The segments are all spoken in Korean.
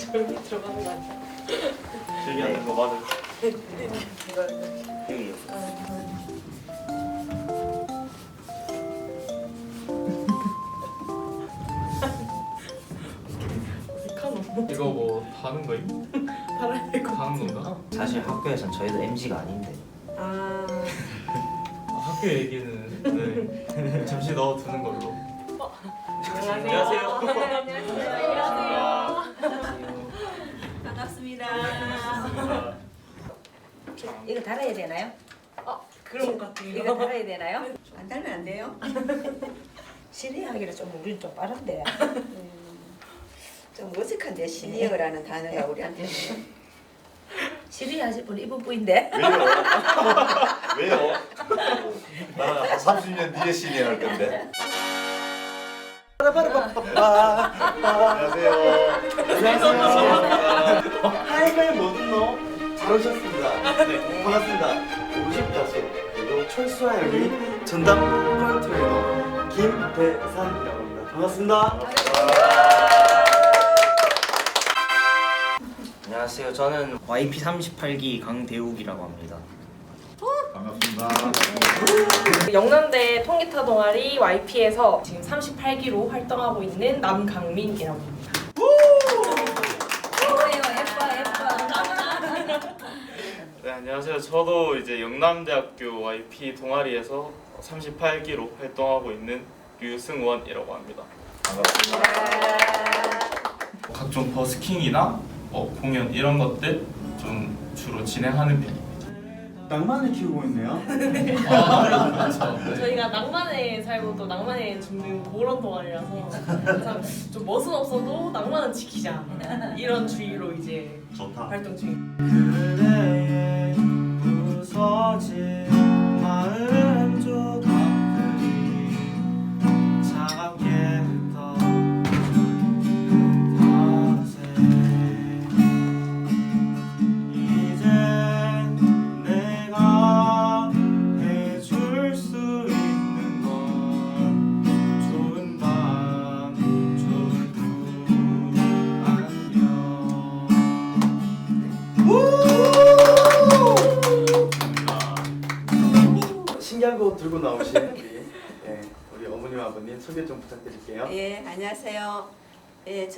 저기 들어가는 거 아니야? 얘기하는 거 맞아. 이거 여기 카노 이거 뭐 하는 거임? 될거 하는 건가? 사실 학교에선 저희도 MZ가 아닌데 아 아, 학교 얘기는 네. 잠시 넣어두는 걸로. 안녕하세요. 안녕하세요. 이거 달아야 되나요? 아 그런 것 이거 같아요. 달아야 되나요? 안 달면 안 돼요? 시니어하기는 좀 우리는 좀 빠른데. 음, 좀 어색한데 시니어라는 단어가 우리한테는. 시니어 하실 분 이분뿐인데. 왜요? 왜요? 나는 한 30년 뒤에 신이 할 건데. 안녕하세요. 하이가이 뭐든노 잘 오셨습니다. 네, 반갑습니다. 50자수 그리고 철수와 여기 전담 콜 트레이너 김대산이라고 합니다. 반갑습니다. 안녕하세요 저는 YP38기 강대욱이라고 합니다 반갑습니다. 영남대 통기타 동아리 YP에서 지금 38기로 활동하고 있는 남강민이라고 합니다. 안녕하세요. 저도 이제 영남대학교 YP 동아리에서 38기로 활동하고 있는 류승원이라고 합니다. 반갑습니다. 각종 버스킹이나 뭐 공연 이런 것들 좀 주로 진행하는 편입니다. 낭만을 키우고 있네요. 아, 그렇죠. 네. 저희가 낭만에 살고 또 낭만에 죽는 그런 동아리라서 항상 좀 멋은 없어도 낭만은 지키자 이런 주의로 이제 좋다. 활동 중입니다.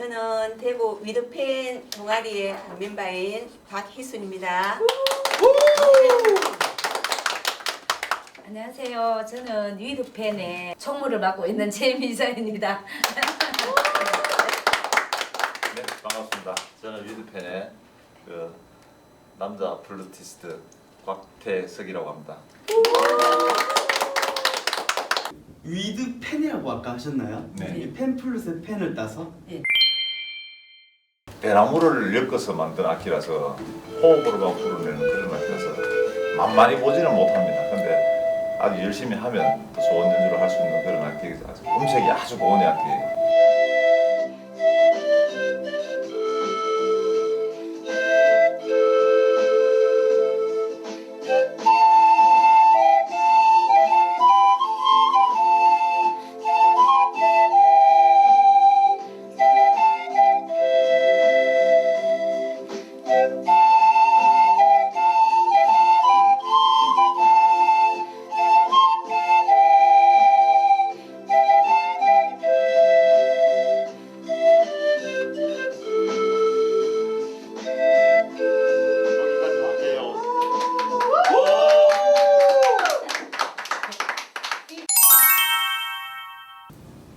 저는 대구 위드팬 동아리의 멤버인 박희순입니다. 안녕하세요. 저는 위드팬의 총무를 맡고 있는 최미자입니다. 네, 반갑습니다. 저는 위드팬의 그 남자 플루티스트 곽태석이라고 합니다. 위드 펜이라고 아까 하셨나요? 네. 이 펜 플러스에 펜을 따서 대나무를 엮어서 만든 악기라서 호흡으로만 부르는 그런 악기라서 만만히 보지는 못합니다. 근데 아주 열심히 하면 또 좋은 연주를 할 수 있는 그런 아주 음색이 아주 고운 악기예요.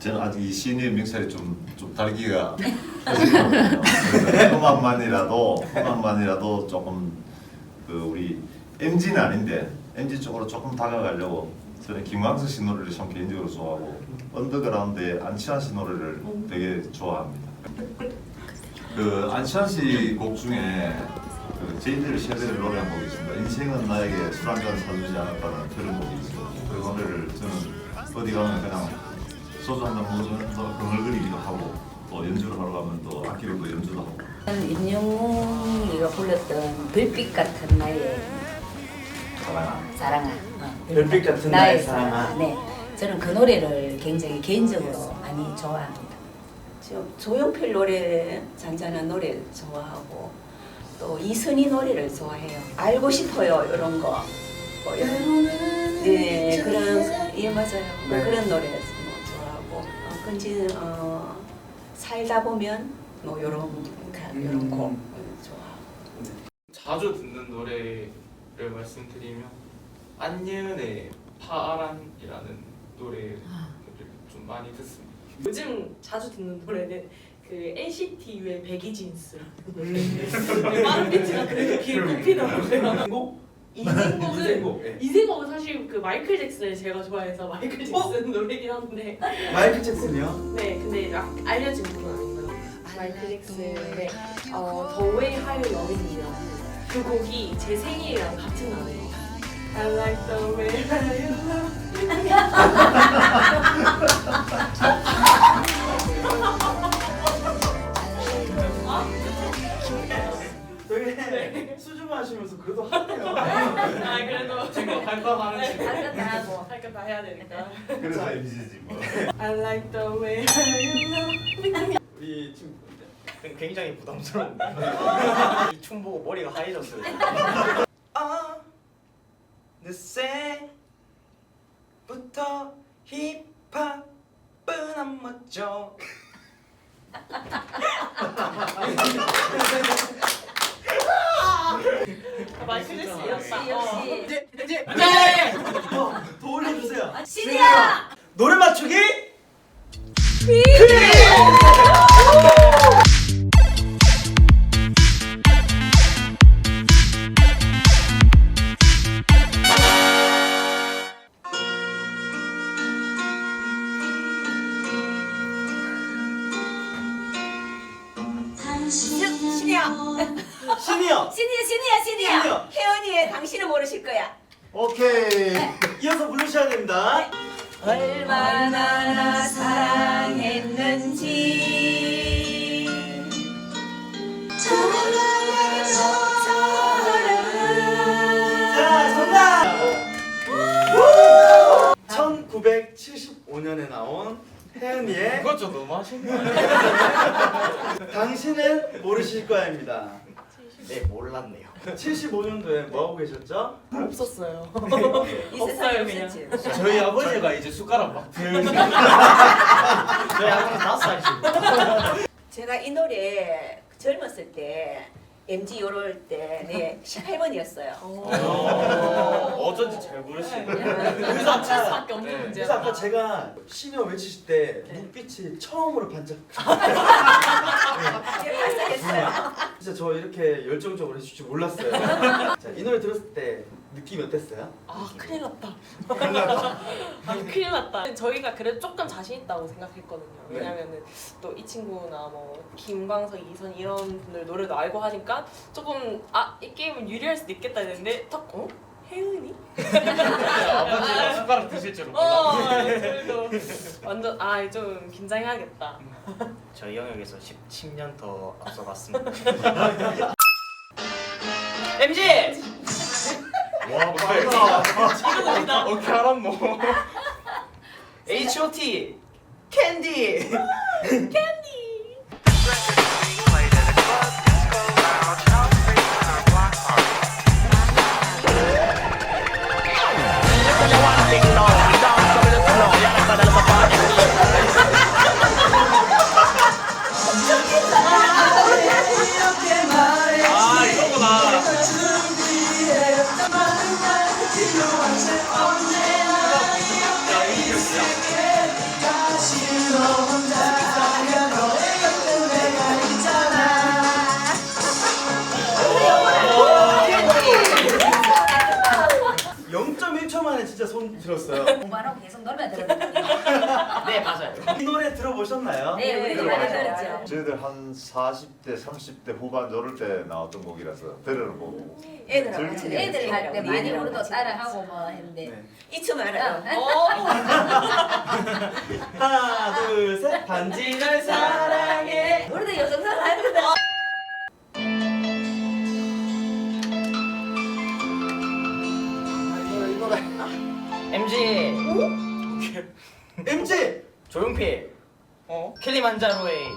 저는 아직 이 시니의 명찰이 좀, 좀 달기가 하시거든요. 그래서 음악만이라도, 음악만이라도 조금 그 우리 MG는 아닌데 MG 쪽으로 조금 다가가려고 저는 김광석 씨 노래를 참 개인적으로 좋아하고 언더그라운드의 안치환 씨 노래를 되게 좋아합니다. 그 안치환 씨 곡 중에 그 제이들 셰드를 노래한 곡이 있습니다. 인생은 나에게 술 한 잔 사주지 않았다는 그런 곡이 있어요. 그 노래를 저는 어디 가면 그냥 소주 한잔 먹으면서 흥얼거리기도 하고 또 연주를 하러 가면 또 악기를 또 연주도 하고 임영웅이가 불렀던 별빛 같은 나의 사랑아. 사랑아. 어, 별빛 같은 나의 사랑아. 네, 저는 그 노래를 굉장히 개인적으로 많이 좋아합니다. 저 조용필 노래 잔잔한 노래 좋아하고 또 이선희 노래를 좋아해요. 알고 싶어요 이런 거. 뭐 이런- 네 그런 예 맞아요. 뭐 네. 그런 노래 근지 어, 살다 보면 뭐 이런 이런 음. 곡 음, 좋아하고. 자주 듣는 노래를 말씀드리면 안예은의 파아란이라는 노래를 좀 많이 듣습니다. 요즘 자주 듣는 노래는 그 NCT U의 백이진스라는 음. 노래. 빠른 비트가 그래도 귀에 꼽히더라고요. 곡? 이생곡은 이생곡, 예. 이생곡은 사실 그 마이클 잭슨을 제가 좋아해서 마이클 잭슨 노래긴 한데 마이클 잭슨이요? 네 근데 아, 알려진 분은 아니고요. 마이클 잭슨의 어, The Way You Love Me이라는 그 곡이 제 생일이랑 같은 날이에요. I like the way how you 되게 수줍어 하시면서 그래도 하네요. 아 그래도 친구 할거 하는 친구. 할것 다 하고. 할거 다 해야 되니까. 그래서 MZ지 뭐. I like the way you love. 우리 친구 굉장히 부담스러운데. 이춤 보고 머리가 하얘졌어요. 아, 늦새부터 힙합은 안 맞죠. 마이클 잭슨이었다. 역시 역시. 이제 이제 네. 더, 더 올려주세요. 신이야. 노래 맞추기. 신이야. 신이요. 신이야 신이야 신이야. 신이요. 혜연이의 당신은 모르실 거야. 오케이. 이어서 부르셔야 됩니다. 얼마나 사랑했는지 자, 정답. 1975년에 나온 혜은이의 그거 좀 너무 하신 거 아니에요? 당신은 모르실 거야입니다. 네 몰랐네요. 75년도에 뭐 하고 계셨죠? 없었어요. 이 없어요, 세상에 그냥. 없었지. 저희 아버지가 이제 숟가락 막 들고 저희 아버지 다섯 살이시고. 제가 이 노래 젊었을 때 MG 요럴 때 네, 18번이었어요. 어, 어쩐지 잘 부르시네. 그래서 합칠 수밖에 없는 네. 문제야. 그래서 아까 제가 신여 외치실 때 눈빛이 처음으로 반짝. 제가 발사했어요. 진짜 저 이렇게 열정적으로 해줄 줄 몰랐어요. 자, 이 노래 들었을 때 느낌이 어땠어요? 아 큰일 났다. 아 큰일 났다. 저희가 그래도 조금 자신 있다고 생각했거든요. 네. 왜냐면은 또 이 친구나 뭐 김광석, 이선 이런 분들 노래도 알고 하니까 조금 아 이 게임은 유리할 수도 있겠다 했는데 딱 어? 혜은이? 아버지가 숟가락 드실 줄 몰랐네. 어 그래도 완전 아 좀 긴장해야겠다. 저희 영역에서 10, 10년 더 앞서갔습니다. MG 와. 지금입니다. 어떻게 알았노? H.O.T. 캔디. 아, 들었어요. 공부하라고 계속 노래 들었거든요. 네 맞아요. 이 노래 들어보셨나요? 네, 우리 도 많이 들었죠. 저희들 한 40대, 30대 후반 저럴 때 나왔던 곡이라서 들으는 거고. 애들하고 같이 애들 할 때 많이 우리도 우리도 따라하고 뭐 했는데 네. 이춤 알아요. 어. 하나, 둘, 셋. 반지 널 사랑해. 우리도 여성상 하 조용필 어? 킬리만자로의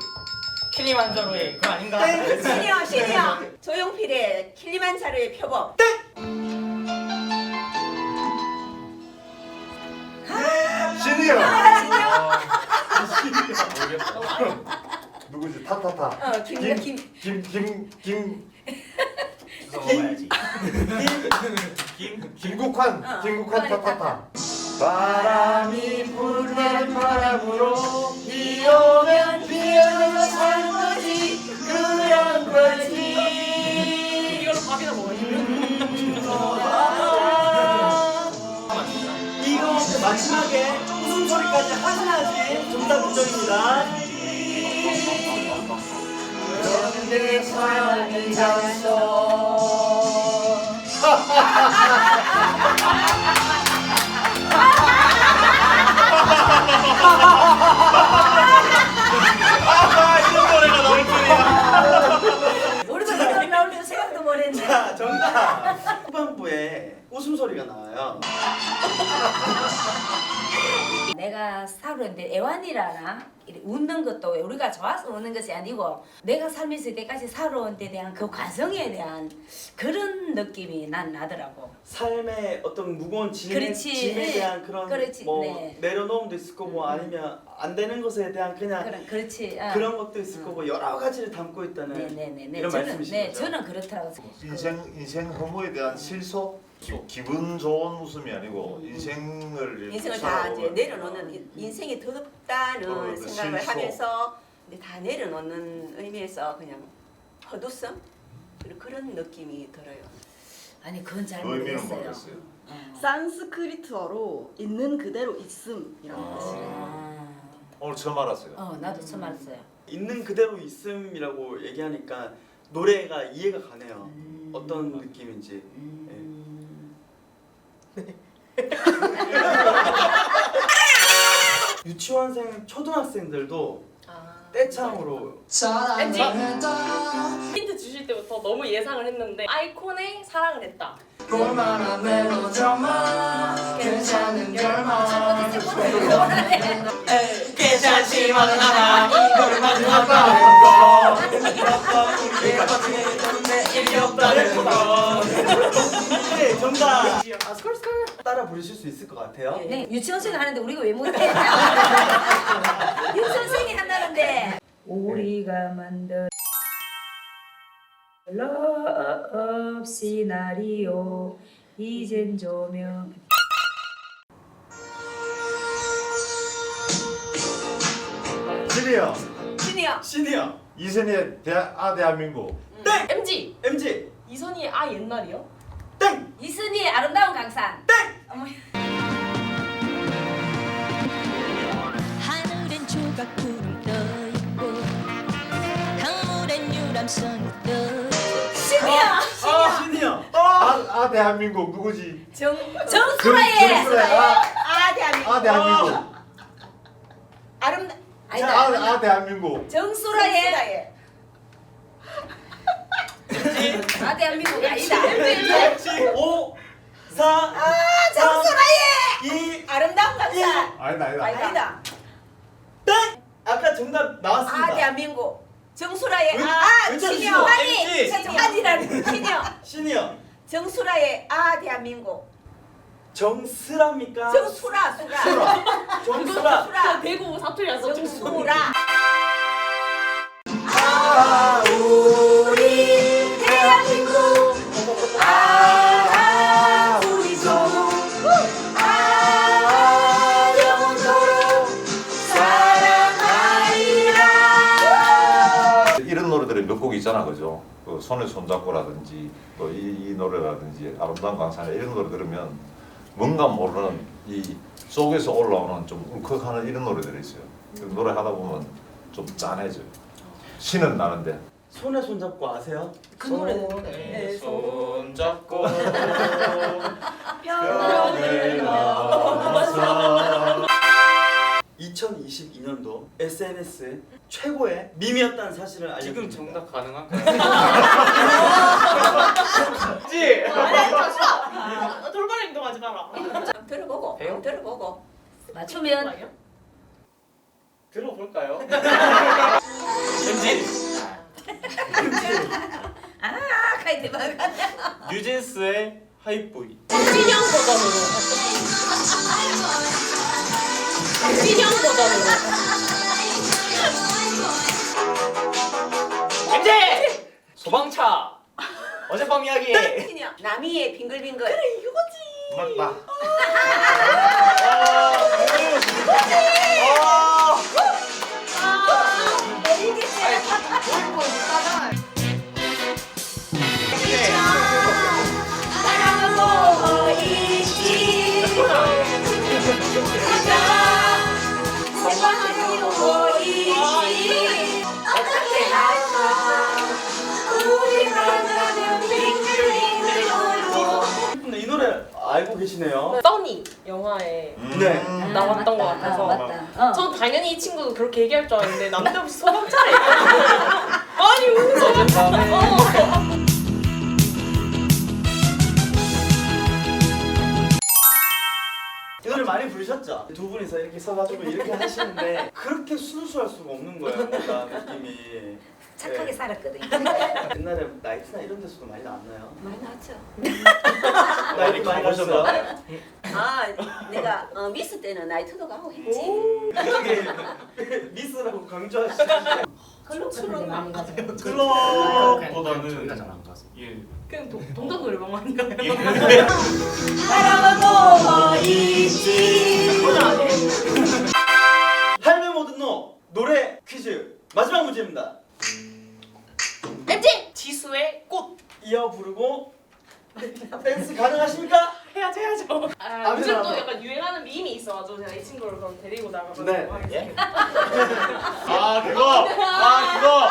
킬리만자로의 그거 아닌가? 시니어 시니어 조용필의 킬리만자로의 표범 모르겠다. 누구지 타타타 어 김김 김 김 김 주워 먹어야지. 김 김국환 어, 김국환 타타타 바람이 부는 바람으로 비 오면 비어서 사는 거지 그런 거지 밥이나 먹어야지. 이거 마지막에 웃음소리까지 하셔야지 정답 인정입니다. 내 사랑을 잡소 우리도 이런 나올 줄 생각도 못 했네 자, 정답. 후반부에 웃음소리가 나와요. 내가 사로인데 애완이라나 웃는 것도 왜 우리가 좋아서 웃는 것이 아니고 내가 살면서 때까지 살아온 데 대한 그 과정에 대한 그런 느낌이 난 나더라고. 삶의 어떤 무거운 짐에, 그렇지. 짐에 대한 그런 그렇지. 뭐 네. 내려놓음도 있을 거고 음. 아니면 안 되는 것에 대한 그냥 그런 그렇지. 어. 그런 것도 있을 음. 거고 여러 가지를 담고 있다는 네네네. 이런 저는 말씀이신 네 거죠? 저는 생각. 인생 인생 허무에 대한 실소 기분 좋은 웃음이 아니고 인생을 인생을 다 이제 내려놓는 인- 인생이 더럽다는 어, 그 생각을 실소. 하면서 근데 다 내려놓는 의미에서 그냥 헛웃음 그리고 그런 느낌이 들어요. 아니 그건 잘 그 의미는 모르겠어요. 모르겠어요. 어. 산스크리트어로 있는 그대로 있음이라는 뜻이에요. 아. 오늘 처음 알았어요. 어 나도 처음 알았어요. 있는 그대로 있음이라고 얘기하니까 노래가 이해가 가네요. 음. 어떤 느낌인지. 음. 유치원생, 초등학생들도 아. 떼창으로 왠지 힌트 주실 때부터 너무 예상을 했는데 아이콘의 사랑을 했다. 볼만한 멜로드라마 괜찮은 결말. 괜찮지만 않아. 이걸 마지막으로 일이 없다는 거. 네, 정답. 아, 스컬스컬 따라 부르실 수 있을 것 같아요. 네 유치원생 하는데 우리가 왜 못해? 유치원생이 한다는데. 우리가 만든 러브 시나리오 이젠 조명 시니어 시니어 시니어. 이선희의 대, 아 대한민국 MG MG. 이선희의 아 옛날이요? 땡. 이순이의 아름다운 강산. 하늘엔 조각구름 떠 있고 강물엔 유람선이 떠 시니어 아, 시니어. 아, 아! 대한민국 누구지? 정 정수라의 정수라의 아, 아 대한민국. 아 대한민국. 아름다 자, 아, 아 대한민국. 정수라의 정수라의 아 대한민국 아니다. 5, 4, 아 정수라의 2, 아름다운 강산 아니다 아니다. 아니다. 땡. 아까 정답 나왔습니다. 아 대한민국. 정수라의 왜- 아왜 시니어 찾으시죠? 아니 MG. 아니라는 시니어 시니어. 정수라의 아 대한민국. 정수랍니까? 정수라 수라. 수라. 정수라. 수라. 대구 사투리라서 정수라. 아 있잖아 그죠? 그 손에 손잡고라든지 또 이 노래라든지 아름다운 강산에 이런 노래 들으면 뭔가 모르는 이 속에서 올라오는 좀 울컥하는 이런 노래들이 있어요. 그 노래 하다 보면 좀 짠해져요. 신은 나는데 손에 손잡고 아세요? 그 노래는 손에 손잡고 뼈를 넘어서 2022년도 SNS 최고의 밈이었다는 사실을 알려 지금 정답 가능한가요? 지! 아니 저 돌발 행동하지 마라. 들어보고 배요? 들어보고. 맞추면 들어볼까요? 현진 아 가이드 막아 뉴진스의 하이보이. 진영 버전으로 신형 버전으로. MJ! 소방차. 어젯밤 이야기. 남이의 빙글빙글. 맞다. 근데 이 알고 계시네요. 써니 영화에 네. 음. 나왔던 것 맞다. 같아서. 아, 맞다. 어. 전 당연히 이 친구도 그렇게 얘기할 줄 알았는데 남자없이 소방차래. 아니 무슨 소방차? 어. 이 노래 많이 부르셨죠? 두 분이서 이렇게 서가지고 이렇게 하시는데 그렇게 순수할 수가 없는 거예요. 뭔가 느낌이. 착하게 네. 살았거든. 옛날에 나이트나 이런 데서도 많이 나왔나요? 많이 나왔죠. 나이트 많이 가셨어요? 아 내가 어, 미스 때는 나이트도 가고 했지. 이게 미스라고 강조하시죠. 클럽 많이 가죠. 클럽보다는 잘안 가서. 예, 그냥 동- 동작 노래방 많이 가요. 할매 모든 노 노래 퀴즈 마지막 문제입니다. 지수의 꽃 이어 부르고 댄스 가능하십니까? 해야죠 해야죠. 아, 아, 요즘 또 그래요? 약간 유행하는 밈이 있어가지고 제가 이 친구를 그럼 데리고 나가서 네. 하겠습니다. 아 그거 아 그거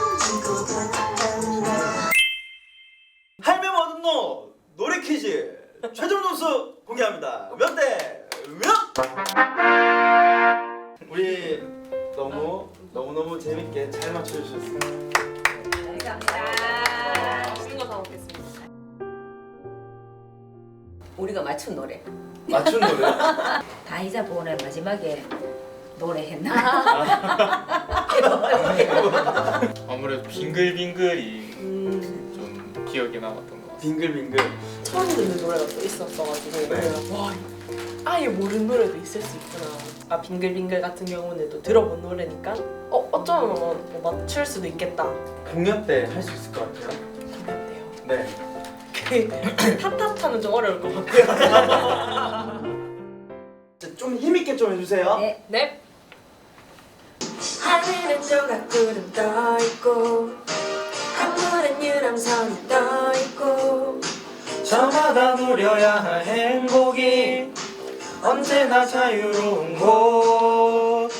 할매 모든 노 노래 퀴즈 최종 점수 공개합니다. 몇 대 몇? 우리 너무 너무 너무 재밌게 잘 맞춰주셨습니다. 감사합니다. 맛있는 거사 먹겠습니다. 우리가 맞춘 노래. 맞춘 노래. 다이자 보내 마지막에 노래했나? 빙글빙글이 음, 좀 기억에 남았던 것 같아요. 빙글빙글. 처음 듣는 노래가 또 있었어가지고 네. 내가 와 아예 모르는 노래도 있을 수 있구나. 아 빙글빙글 같은 경우는 또 들어본 노래니까 어 어쩌면 뭐 맞출 수도 있겠다. 공연 때 할 수 있을 것 같아요. 기대돼요. 네. 그 타타타는 좀 어려울 것 같고요. 좀 힘있게 좀 해주세요. 네. 네. 하늘은 조각 구름 떠있고 강물은 유람선이 떠있고 저마다 누려야 할 행복이 언제나 자유로운 곳.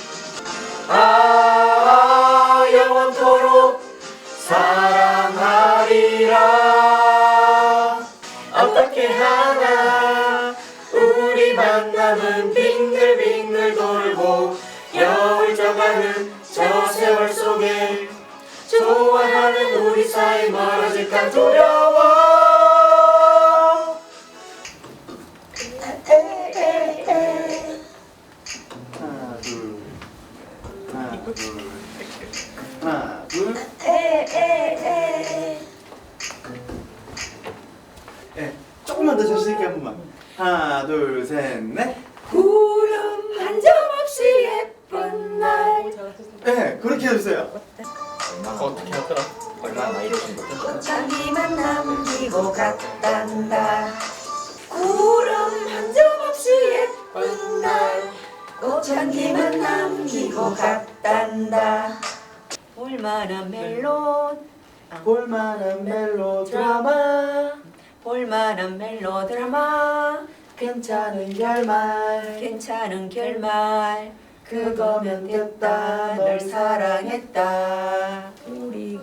아, 영원토록 사랑하리라. 좋아하는 우리 사이 멀어질까 두려워 볼만한 멜로 드라마. 볼만한 멜로드라마. 괜찮은 결말. 괜찮은 결말. 그거면 됐다. 널 사랑했다. 우리가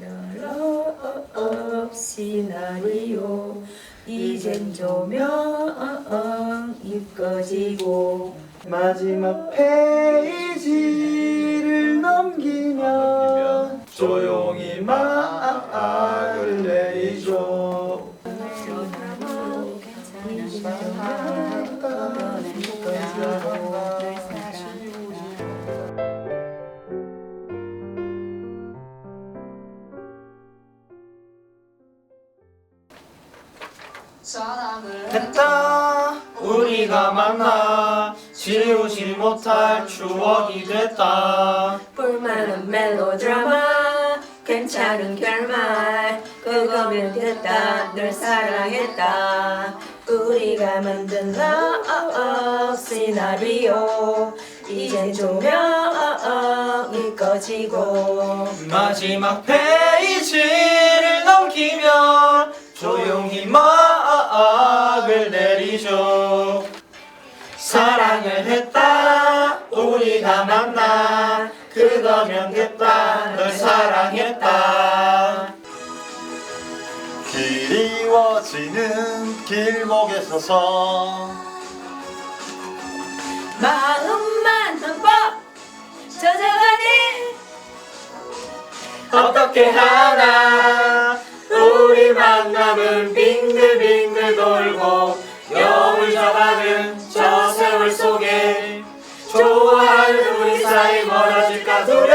만들어 시나리오. 이젠 조명 입꺼지고 마지막 페이지를 넘기면 조용히 마악을 내리죠. 사랑을 했다. 우리가 만나. 지우지 못할 추억이 됐다. 볼만한 멜로드라마 괜찮은 결말 그거면 됐다. 널 사랑했다. 우리가 만든 러브 시나리오 이젠 조명이 꺼지고. 마지막 페이지를 넘기면 조용히 막을 내리죠 사랑을 했다. 우리가 만나 그거면 됐다. 널 사랑했다. 그리워지는 길목에 서서 마음만 흠뻑 젖어가네 어떻게 하나? 우리 만남은 빙글빙글 돌고 여울 져가는 저 세월 속에 좋아하는 우리 사이 멀어질까 두